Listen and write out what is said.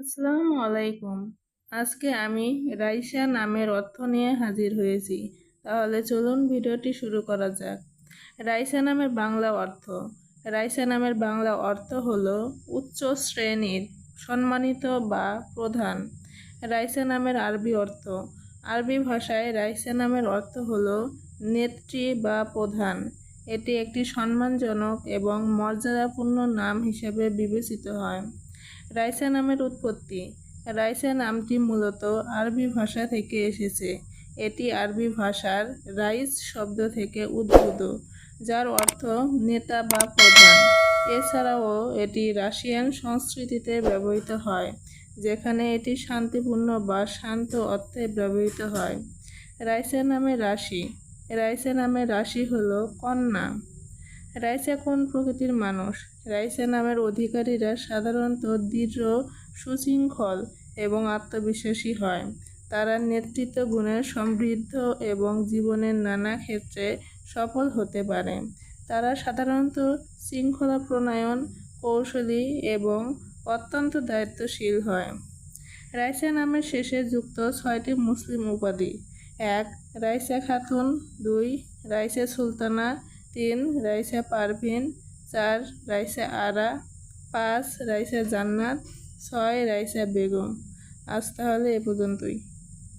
আসসালামু আলাইকুম। আজকে আমি রাইসা নামের অর্থ নিয়ে হাজির হয়েছি। তাহলে চলুন ভিডিওটি শুরু করা যাক। রাইসা নামের বাংলা অর্থ। রাইসা নামের বাংলা অর্থ হল উচ্চ শ্রেণির সম্মানিত বা প্রধান। রাইসা নামের আরবি অর্থ। আরবি ভাষায় রাইসা নামের অর্থ হল নেত্রী বা প্রধান। এটি একটি সম্মানজনক এবং মর্যাদাপূর্ণ নাম হিসেবে বিবেচিত হয়। রাইসা নামের উৎপত্তি। রাইসা নামটি মূলত আরবি ভাষা থেকে এসেছে। এটি আরবি ভাষার রাইস শব্দ থেকে উদ্ভূত, যার অর্থ নেতা বা প্রধান। এছাড়াও এটি রাশিয়ান সংস্কৃতিতে ব্যবহৃত হয়, যেখানে এটি শান্তিপূর্ণ বা শান্ত অর্থে ব্যবহৃত হয়। রাইসা নামের রাশি। রাইসা নামের রাশি হলো কন্যা। রাইসা কোন প্রকৃতির মানুষ। রাইসা নামের অধিকারীরা সাধারণত দৃঢ়, সুশৃঙ্খল এবং আত্মবিশ্বাসী হয়। তারা নেতৃত্ব গুণের সমৃদ্ধ এবং জীবনের নানা ক্ষেত্রে সফল হতে পারে। তারা সাধারণত শৃঙ্খলা প্রণয়ন, কৌশলী এবং অত্যন্ত দায়িত্বশীল হয়। রাইসা নামের শেষে যুক্ত ছয়টি মুসলিম উপাধি। এক, রাইসা খাতুন। দুই, রাইসা সুলতানা। তিন, রাইসা পারভিন, চার, রাইসা আরা, পাঁচ, রাইসা জান্নাত, ছয়, রাইসা বেগম আজ তাহলে এ পর্যন্তই।